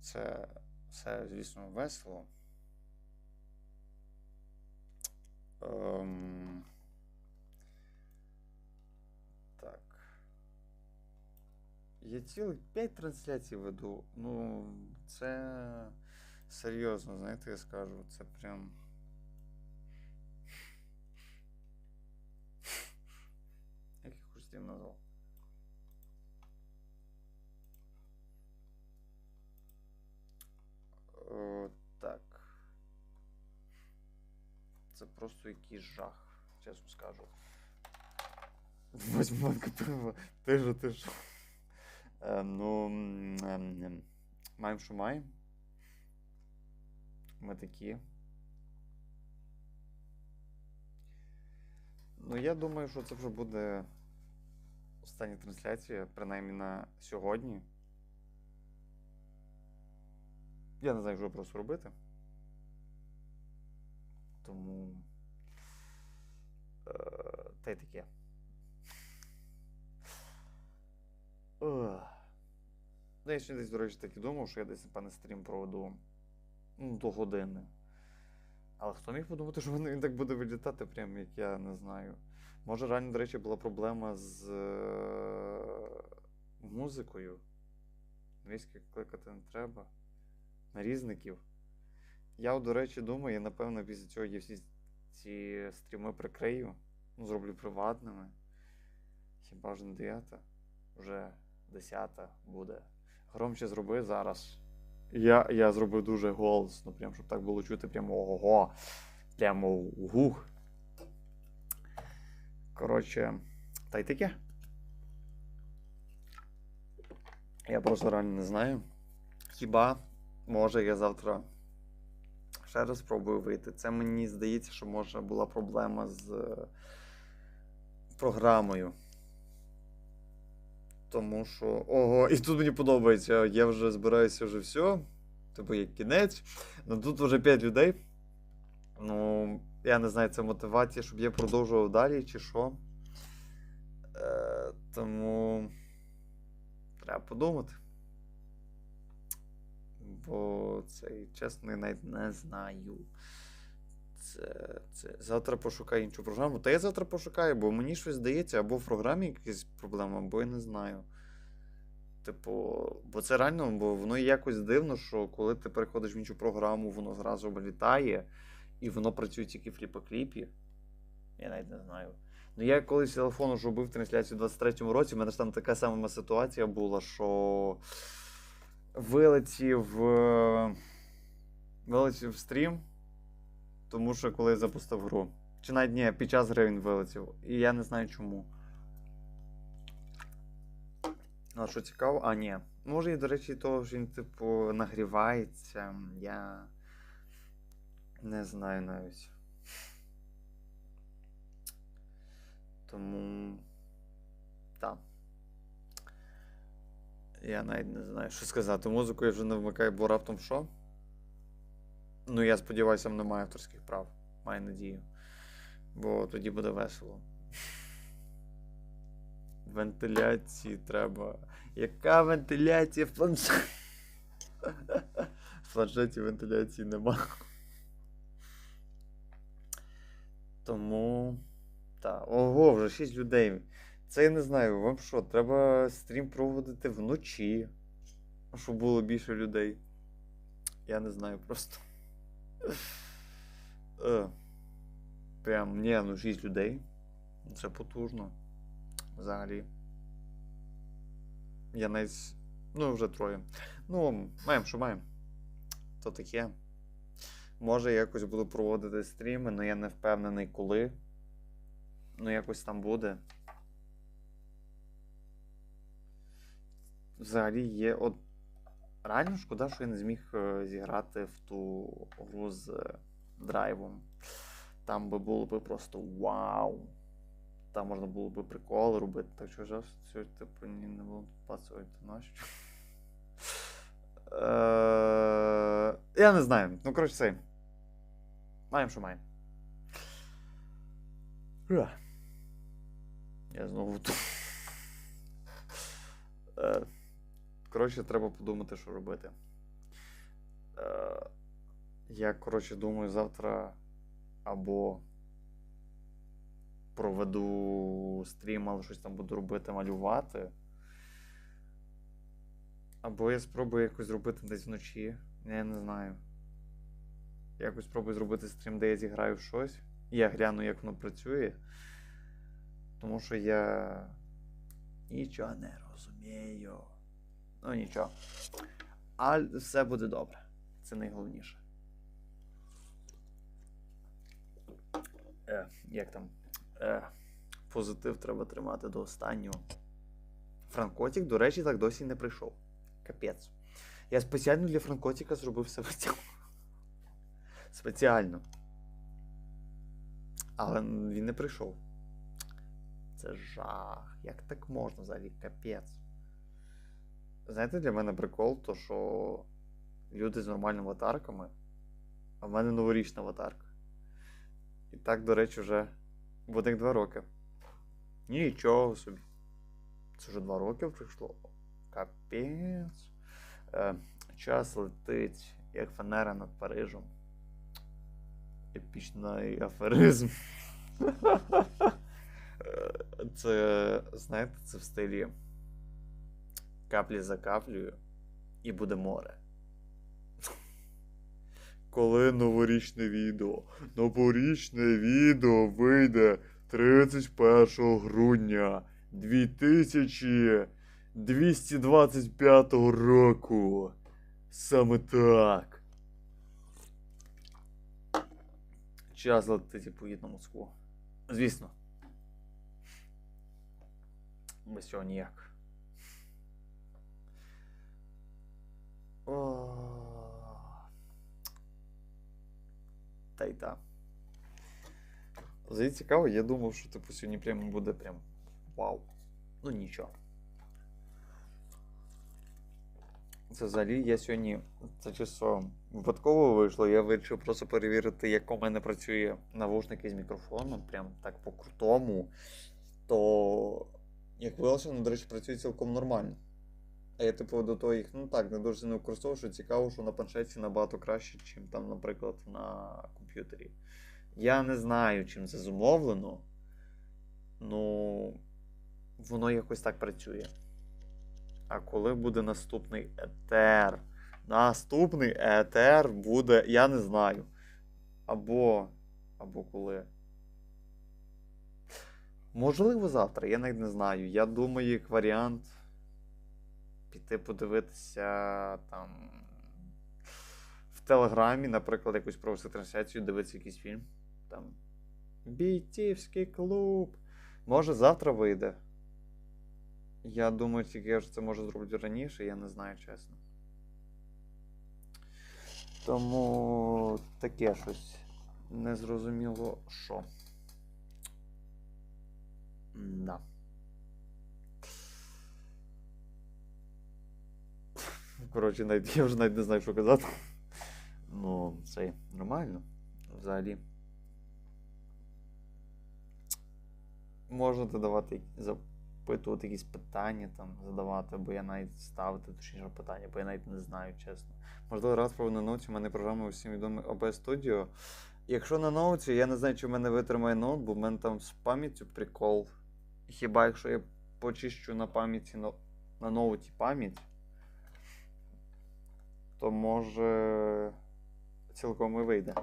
Це все, звісно, весело. Ем... Так. Я цілих 5 трансляцій веду. Ну, це серйозно, знаєте, я скажу. Це прям. Як я хоч стрім назвав? Це просто якийсь жах, чесно скажу. Восьманка пива. Ти ж, ти ж. Е, ну, ем, ем, маємо, що маємо. Ми такі. Ну, я думаю, що це вже буде остання трансляція, принаймні на сьогодні. Я не знаю, що просто робити. Тому. Е, та й таке. Ну, я ще десь, до речі, так і думав, що я десь, напевне, стрім проведу ну, до години. Але хто міг подумати, що він так буде вилітати, прям як я не знаю. Може, реально, до речі, була проблема з е, музикою. Військи кликати не треба. Нарізників. Я, до речі, думаю, я, напевно, після цього я всі ці стріми прикрию. Ну, зроблю приватними. Хіба ж не 9? Вже 10 буде. Громче зроби зараз. Я, я зробив дуже голосно, прям, щоб так було чути прямо ого. Прямо гух. Коротше, та й таке. Я просто реально не знаю. Хіба може я завтра ще раз спробую вийти. Це мені здається, що може була проблема з е, програмою. Тому що. Ого, і тут мені подобається. Я вже збираюся вже все. Типу як кінець. Ну тут вже 5 людей. Ну, я не знаю, це мотивація, щоб я продовжував далі, чи що. Е, тому. Треба подумати. Бо це, чесно, навіть не знаю. Це, це. Завтра пошукаю іншу програму. Та я завтра пошукаю, бо мені щось здається, або в програмі якась проблема, або я не знаю. Типу, бо це реально, бо воно якось дивно, що коли ти переходиш в іншу програму, воно зразу вилітає, і воно працює тільки в фліпокліпі. Я навіть не знаю. Ну, я колись телефон уже робив трансляцію у 23-му році, в мене ж там така сама ситуація була, що вилетів, е, вилетів стрім, тому що коли я запустив гру. Чи навіть ні, під час гри він вилетів. І я не знаю чому. А що цікаво? А, ні. Може, і, до речі, того, що він, типу, нагрівається. Я не знаю навіть. Тому. Так. Я навіть не знаю, що сказати. Музику я вже не вмикаю, бо раптом що? Ну, я сподіваюся, немає авторських прав. Маю надію. Бо тоді буде весело. Вентиляції треба. Яка вентиляція в планшеті? В планшеті вентиляції нема. Тому. Так. Ого, вже 6 людей. Це я не знаю, вам що, треба стрім проводити вночі, щоб було більше людей. Я не знаю просто. Е. Прям, ні, ну 6 людей. Це потужно. Взагалі. Я навіть. Ну, вже троє. Ну, маємо, що маємо. То таке. Може, якось буду проводити стріми, але я не впевнений коли. Ну, якось там буде. Взагалі є. От. Реально шкода, що я не зміг е, зіграти в ту гру з е, драйвом. Там би було би просто вау. Там можна було би приколи робити. Так що жаль, що типу ні, не було пасувати нащо. Е, Я не знаю. Ну, коротше, це. Маємо, що маємо. Я знову тут. Коротше, треба подумати, що робити. Е, я, коротше, думаю, завтра або проведу стрім, але щось там буду робити, малювати. Або я спробую якось зробити десь вночі. Я не знаю. Якось спробую зробити стрім, де я зіграю щось. Я гляну, як воно працює. Тому що я нічого не розумію. Ну нічого. А все буде добре. Це найголовніше. Е, як там? Е, позитив треба тримати до останнього. Франкотік, до речі, так досі не прийшов. Капець. Я спеціально для Франкотіка зробив себе цього. Спеціально. Але він не прийшов. Це жах. Як так можна взагалі? Капець. Знаєте, для мене прикол, то що люди з нормальними аватарками, а в мене новорічна аватарка. І так, до речі, вже в два роки. Нічого собі. Це вже два роки прийшло. Капець. Е, час летить, як фанера над Парижем. Епічний аферизм. Е, Це, знаєте, це в стилі каплі за каплею і буде море. Коли новорічне відео? Новорічне відео вийде 31 грудня 2225 року. Саме так. Час летить і на Москву. Звісно. Без цього ніяк. О. Та й та. Взагалі цікаво, я думав, що типу сьогодні прямо буде прям вау. Ну нічого. Це взагалі я сьогодні. Це чисто випадково вийшло. Я вирішив просто перевірити, як у мене працює навушники з мікрофоном, прям так по-крутому. То, як виявилося, вони, до речі, працює цілком нормально. А я, типу, до того їх, ну так, не дуже сильно використовую, що цікаво, що на планшеті набагато краще, ніж там, наприклад, на комп'ютері. Я не знаю, чим це зумовлено. Ну, воно якось так працює. А коли буде наступний етер? Наступний етер буде, я не знаю. Або. Або коли. Можливо, завтра, я навіть не знаю. Я думаю, як варіант піти подивитися там в Телеграмі, наприклад, якусь провести трансляцію, дивитися якийсь фільм. Там. Бійцівський клуб. Може, завтра вийде. Я думаю, тільки я ж це може зроблю раніше, я не знаю, чесно. Тому таке щось незрозуміло що. Да. Коротше, навіть, я вже навіть не знаю, що казати. Ну, це нормально. Взагалі. Можна додавати, запитувати якісь питання, там, задавати, бо я навіть ставити точніше питання, бо я навіть не знаю, чесно. Можливо, раз про на ноуті, в мене програма всім відома OBS Studio. Якщо на ноуті, я не знаю, чи в мене витримає ноут, бо в мене там з пам'яттю прикол. Хіба якщо я почищу на пам'яті на, на ноуті пам'ять, то може цілком і вийде.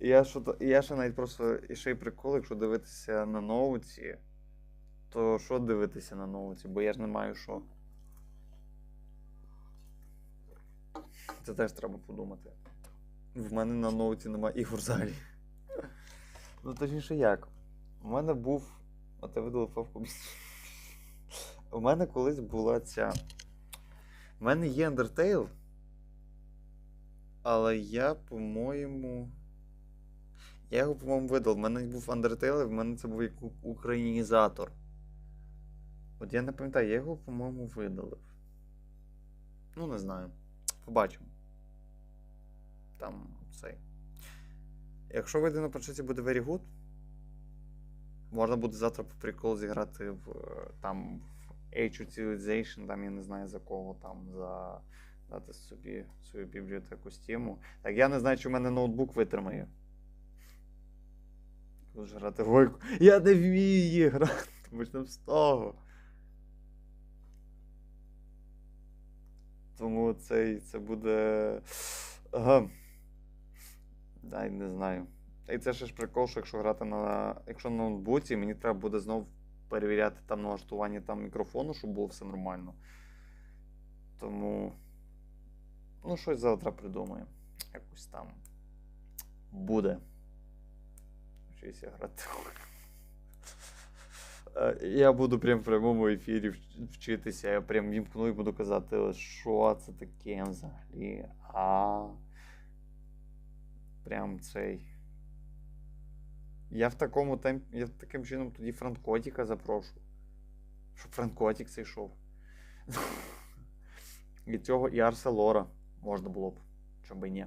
Я, що, я ще навіть просто і ще й прикол, якщо дивитися на ноуті, то що дивитися на ноуті? Бо я ж не маю що. Це теж треба подумати. В мене на ноуті немає ігор взагалі. Ну, точніше як. У мене був. От я видалив фавку. У мене колись була ця. У мене є Undertale. Але я, по-моєму. Я його, по-моєму, видав. У мене був Undertale, і в мене це був як українізатор. От я не пам'ятаю, я його, по-моєму, видалив. Ну, не знаю. Побачимо. Там цей. Якщо вийде на планшеті буде very good, можна буде завтра по приколу зіграти в е, там Age Utilization, там я не знаю за кого там, за дати собі свою бібліотеку Steam. Так я не знаю, чи в мене ноутбук витримає. Коли грати гойку. Я не вмію її грати, почнемо з того. Тому цей, це буде. Ага. Дай не знаю. І це ще ж прикол, що якщо грати на. Якщо на ноутбуці, мені треба буде знов перевіряти там налаштування там мікрофону, щоб було все нормально. Тому. Ну, щось завтра придумаємо. Якось там буде. Вчуся грати. Е, Я буду прям в прямому ефірі вчитися. Я прям вімкну і буду казати, що це таке взагалі. А. Прям цей. Я в такому темпі. Я таким чином тоді Франкотіка запрошу. Щоб Франкотік цей йшов. І цього і Арселора можна було б, чому би ні.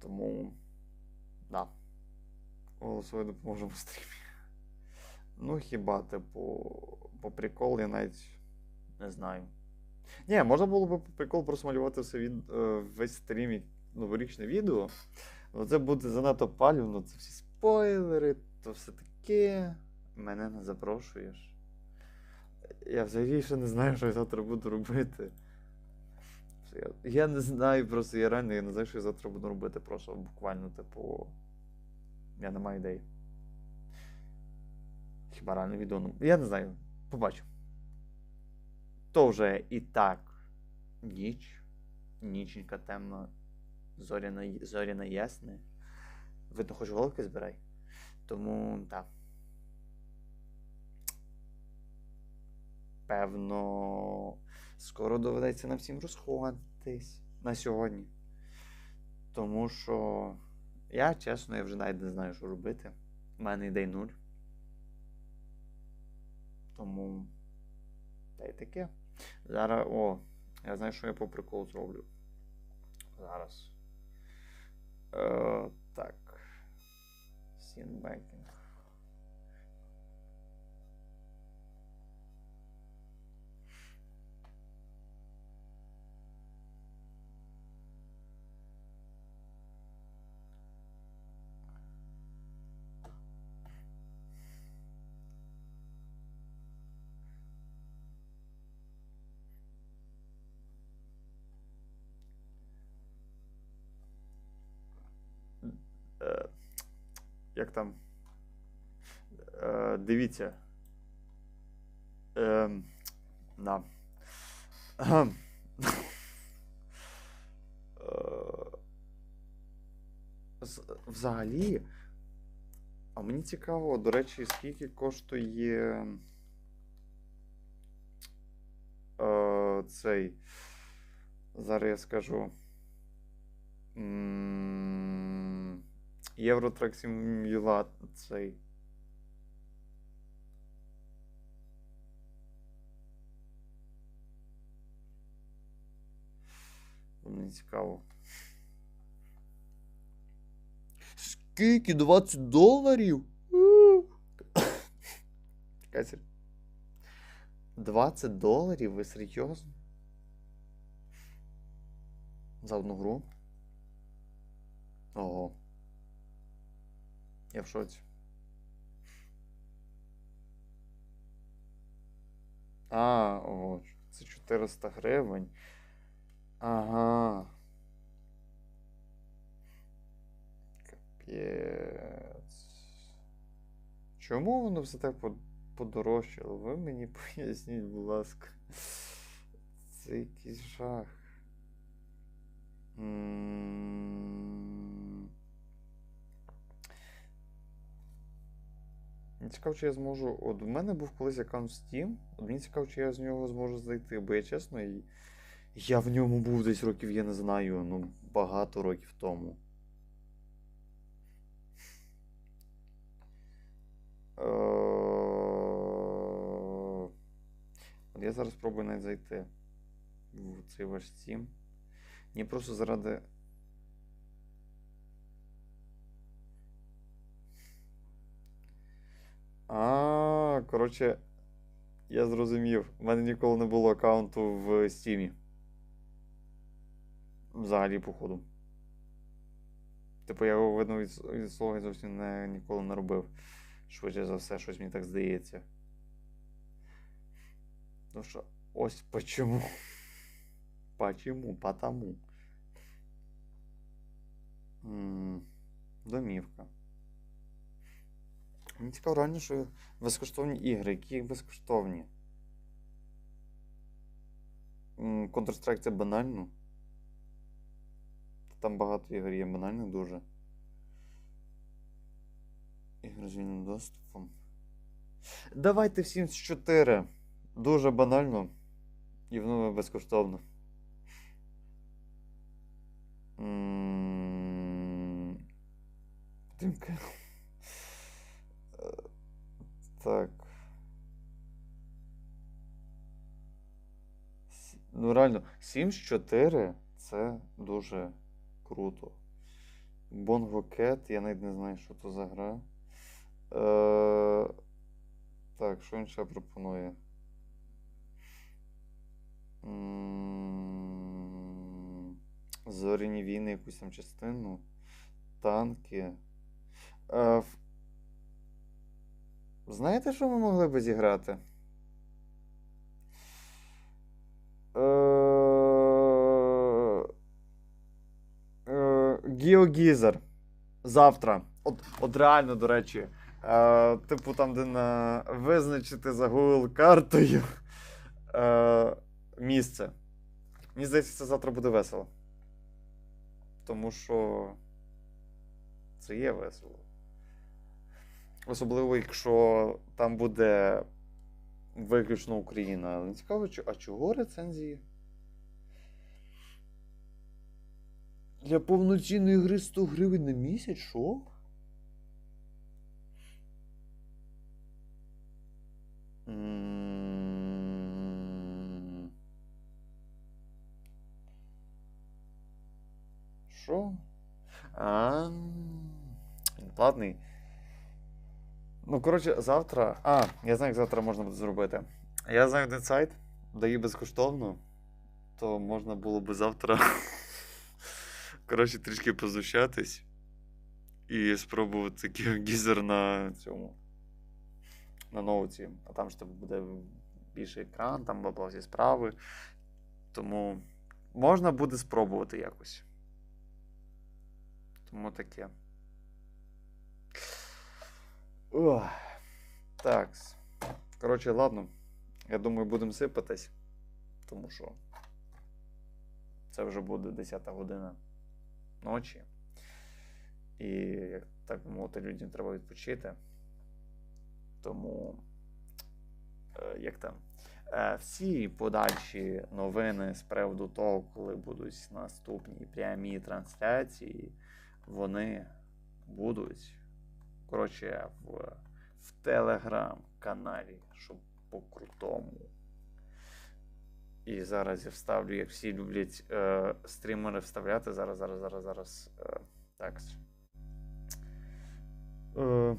Тому. Да. Голосовою допоможемо в стрімі. Ну, хіба, типу, по прикол я навіть не знаю. Ні, можна було б по прикол просто малювати все від, е, весь стрім новорічне відео. Але це буде занадто палівно, це всі спойлери, то все таке. Мене не запрошуєш. Я взагалі ще не знаю, що я завтра буду робити. Я, я не знаю, просто я реально я не знаю, що я завтра буду робити. Просто буквально, типу. Я не маю ідеї. Хіба реально відео. ну, Я не знаю. Побачу. То вже і так ніч. Ніченька темна. Зоряна, зоряна ясне. Видно, хоч головки збирай. Тому так. Певно, скоро доведеться нам всім розходитись на сьогодні. Тому що я, чесно, я вже навіть не знаю, що робити. У мене ідей нуль. Тому. Та й таке. Зараз. О, я знаю, що я по приколу зроблю. Зараз. Е, так. Сінбекінг. Як там? Е, дивіться. На. Ем. Е, з- Взагалі. А мені цікаво, до речі, скільки коштує е, цей. Зараз я скажу. М, Євротрек Симулят цей. Мені цікаво. Скільки? 20 доларів? Кайсер. 20 доларів? Ви серйозно? За одну гру? Ого. Я в шоці. А, ого, це 400 гривень. Ага. Капець. Чому воно все так подорожчало? Ви мені поясніть, будь ласка. Це якийсь жах. М. Мені цікаво, чи я зможу. От у мене був колись аккаунт Steam. От мені цікаво, чи я з нього зможу зайти, бо я чесно, я в ньому був десь років, я не знаю, ну, багато років тому. Е, От я зараз спробую навіть зайти в цей ваш Steam. Ні, просто заради. Коротше, Я зрозумів. У мене ніколи не було аккаунту в Стімі. Взагалі, походу. Типу, я його видно від, від слова зовсім не, ніколи не робив. Швидше за все, щось мені так здається. Ну що, ось почему. Почему? Потому. М, Домівка. Мені цікаво що безкоштовні ігри, які безкоштовні. М, Counter-Strike це банально. Там багато ігор є банальних дуже. Ігри з вільним доступом. Давайте всім з 4. Дуже банально. І воно безкоштовно. Е, Так. Ну, реально, 7 з 4 це дуже круто. Bongo Cat, я навіть не знаю, що то за гра. Е, так, що він ще пропонує? Зоряні війни, якусь там частину. Танки. Е, Знаєте, що ми могли би зіграти? Е, е, Завтра. От, от реально, до речі. Е, типу, там, де на визначити за Google картою е, місце. Мені здається, це завтра буде весело. Тому що це є весело. Особливо, якщо там буде виключно Україна. Не цікаво, а чого рецензії? Для повноцінної гри 100 гривень на місяць? Що? Що? А, він платний. Ну, коротше, завтра. А, я знаю, як завтра можна буде зробити. Я знаю один сайт, дає безкоштовно, то можна було би завтра. Коротше, трішки познущатись і спробувати гізер на цьому. На ноуті. А там ж тебе буде більший екран, там бабла всі справи. Тому можна буде спробувати якось. Тому таке. Так. Коротше, ладно. Я думаю, будемо сипатись. Тому що це вже буде 10 година ночі. І, як так мовити, людям треба відпочити. Тому, е, як там, е, всі подальші новини з приводу того, коли будуть наступні прямі трансляції, вони будуть, коротше, в, в телеграм-каналі, щоб по-крутому. І зараз я вставлю, як всі люблять е, стрімери вставляти. Зараз, зараз, зараз, зараз. Е, так. Е,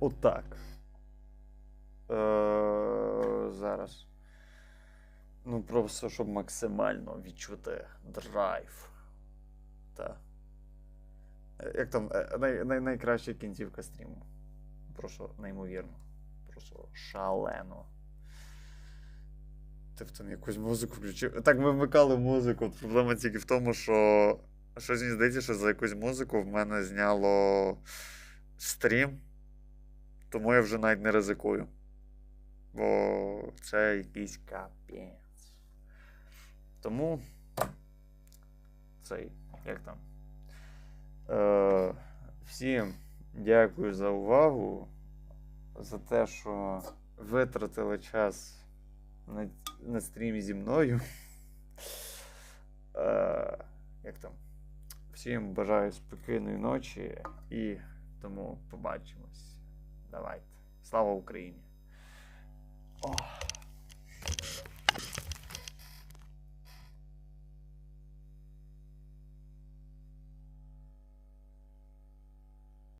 Отак. Е, зараз. Ну, просто щоб максимально відчути драйв. Та. Е, Як там е, най, най, найкраща кінцівка стріму. Просто неймовірно. Просто шалено. Ти в там якусь музику включив. Так, ми вмикали музику. Проблема тільки в тому, що щось мені здається, що за якусь музику в мене зняло стрім. Тому я вже навіть не ризикую. Бо це якийсь капець. Тому цей, як там. Е, всім дякую за увагу, за те, що витратили час на, на стрімі зі мною. Е, як там? Всім бажаю спокійної ночі і тому побачимось. Давайте. Слава Україні! Ох.